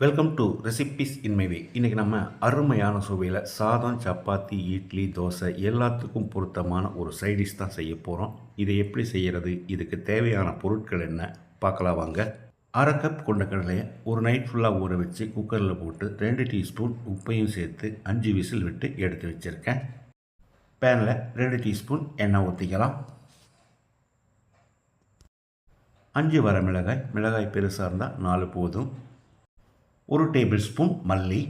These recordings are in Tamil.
வெல்கம் டு ரெசிபிஸ் இன்மைவே இன்றைக்கி நம்ம அருமையான சுவையில் சாதம் சப்பாத்தி இட்லி தோசை எல்லாத்துக்கும் பொருத்தமான ஒரு சைடிஷ் தான் செய்ய போகிறோம் இதை எப்படி செய்கிறது இதுக்கு தேவையான பொருட்கள் என்ன? பார்க்கலாம் வாங்க. அரை கப் கொண்ட கடலையை ஒரு நைட் ஃபுல்லாக ஊற வச்சு குக்கரில் போட்டு ரெண்டு டீஸ்பூன் உப்பையும் சேர்த்து அஞ்சு விசில் விட்டு எடுத்து வச்சுருக்கேன். பேனில் ரெண்டு டீஸ்பூன் எண்ணெய் ஊற்றிக்கலாம் அஞ்சு வர மிளகாய். மிளகாய் பெருசாக இருந்தால் நாலு போதும். ஒரு டேபிள் ஸ்பூன் மல்லி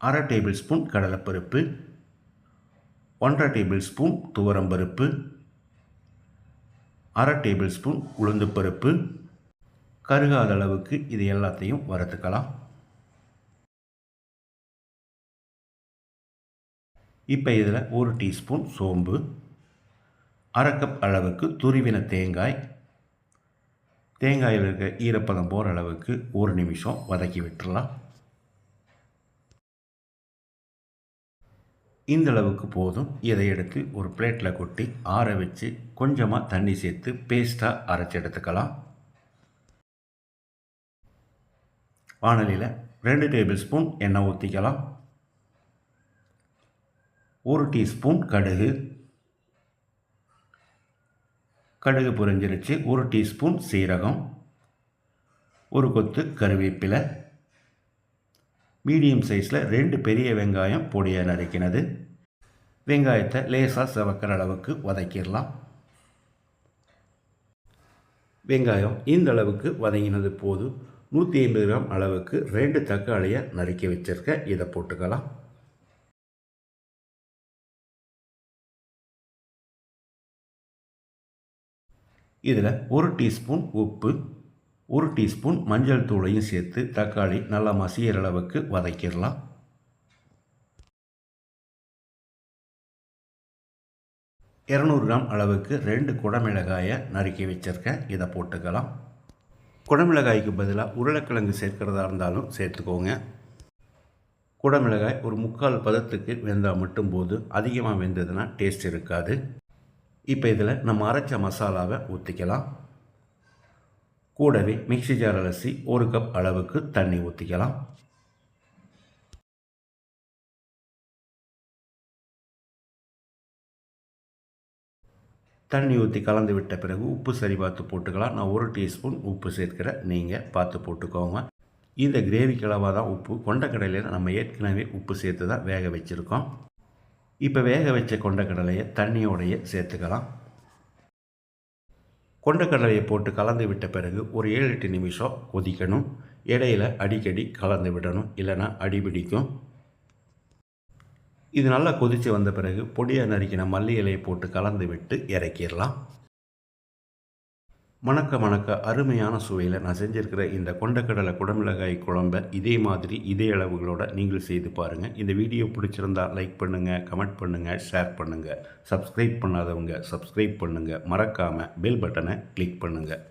அரை டேபிள் ஸ்பூன் கடலைப்பருப்பு ஒன்றரை டேபிள் ஸ்பூன் துவரம்பருப்பு அரை டேபிள் ஸ்பூன் உளுந்துப்பருப்பு கருகாத அளவுக்கு இது எல்லாத்தையும் வறுத்துக்கலாம். இப்போ இதில் ஒரு டீஸ்பூன் சோம்பு அரை கப் அளவுக்கு துருவின தேங்காய் தேங்காயில் இருக்க ஈரப்பதம் போகிற அளவுக்கு ஒரு நிமிஷம் வதக்கி விட்டுறலாம். இந்த அளவுக்கு போதும். இதை எடுத்து ஒரு பிளேட்டில் கொட்டி ஆற வச்சு கொஞ்சமாக தண்ணி சேர்த்து பேஸ்ட்டாக அரைச்சி எடுத்துக்கலாம். வானலியில் ரெண்டு டேபிள் ஸ்பூன் எண்ணெய் ஊற்றிக்கலாம் ஒரு டீஸ்பூன் கடுகு கடுகு பொரிஞ்சிருச்சு ஒரு டீஸ்பூன் சீரகம் ஒரு கொத்து கருவேப்பிலை. மீடியம் சைஸில் ரெண்டு பெரிய வெங்காயம் பொடியாக நறுக்கினது. வெங்காயத்தை லேசாக செவக்கிற அளவுக்கு வதக்கிடலாம். வெங்காயம் இந்த அளவுக்கு வதங்கினது போதும். நூற்றி ஐம்பது கிராம் அளவுக்கு ரெண்டு தக்காளியை நறுக்கி வச்சுருக்க இதை போட்டுக்கலாம். இதில் ஒரு டீஸ்பூன் உப்பு ஒரு டீஸ்பூன் மஞ்சள் தூளையும் சேர்த்து தக்காளி நல்லா மசிகிற அளவுக்கு வதக்கிடலாம். இரநூறு கிராம் அளவுக்கு ரெண்டு குடமிளகாயை நறுக்கி வச்சுருக்கேன். இதை போட்டுக்கலாம். குடமிளகாய்க்கு பதிலாக உருளைக்கிழங்கு சேர்க்கிறதா இருந்தாலும் சேர்த்துக்கோங்க. குடமிளகாய் ஒரு முக்கால் பதத்துக்கு வெந்தால் மட்டும் போது அதிகமாக வெந்ததுன்னா டேஸ்ட் இருக்காது. இப்போ இதில் நம்ம அரைச்ச மசாலாவை ஊற்றிக்கலாம் கூடவே மிக்சி ஜார் அலசி ஒரு கப் அளவுக்கு தண்ணி ஊற்றிக்கலாம் தண்ணி ஊற்றி கலந்து விட்ட பிறகு உப்பு சரி பார்த்து போட்டுக்கலாம். நான் ஒரு டீஸ்பூன் உப்பு சேர்க்கிறேன் நீங்கள் பார்த்து போட்டுக்கோங்க. இந்த கிரேவிக்கு அளவாக தான் உப்பு கொண்டக்கடலையில் நம்ம ஏற்கனவே உப்பு சேர்த்து தான் வேக வச்சுருக்கோம். இப்போ வேக வச்ச கொண்டக்கடலையை தண்ணியோடைய சேர்த்துக்கலாம். கொண்டக்கடலையை போட்டு கலந்து விட்ட பிறகு ஒரு ஏழு எட்டு நிமிஷம் கொதிக்கணும். இடையில் அடிக்கடி கலந்து விடணும் இல்லைன்னா அடி பிடிக்கும். இது நல்லா கொதித்து வந்த பிறகு பொடியாக நறுக்கின மல்லி இலையை போட்டு கலந்து விட்டு இறக்கிடலாம். மணக்க மணக்க அருமையான சுவையில் நான் செஞ்சுருக்கிற இந்த கொண்டக்கடலை குடமிளகாய் குழம்ப இதே மாதிரி இதே அளவுகளோட நீங்கள் செய்து பாருங்கள் இந்த வீடியோ பிடிச்சிருந்தா லைக் பண்ணுங்கள் கமெண்ட் பண்ணுங்கள் ஷேர் பண்ணுங்கள் சப்ஸ்கிரைப் பண்ணாதவங்க சப்ஸ்கிரைப் பண்ணுங்கள் மறக்காமல் பெல் பட்டனை கிளிக் பண்ணுங்கள்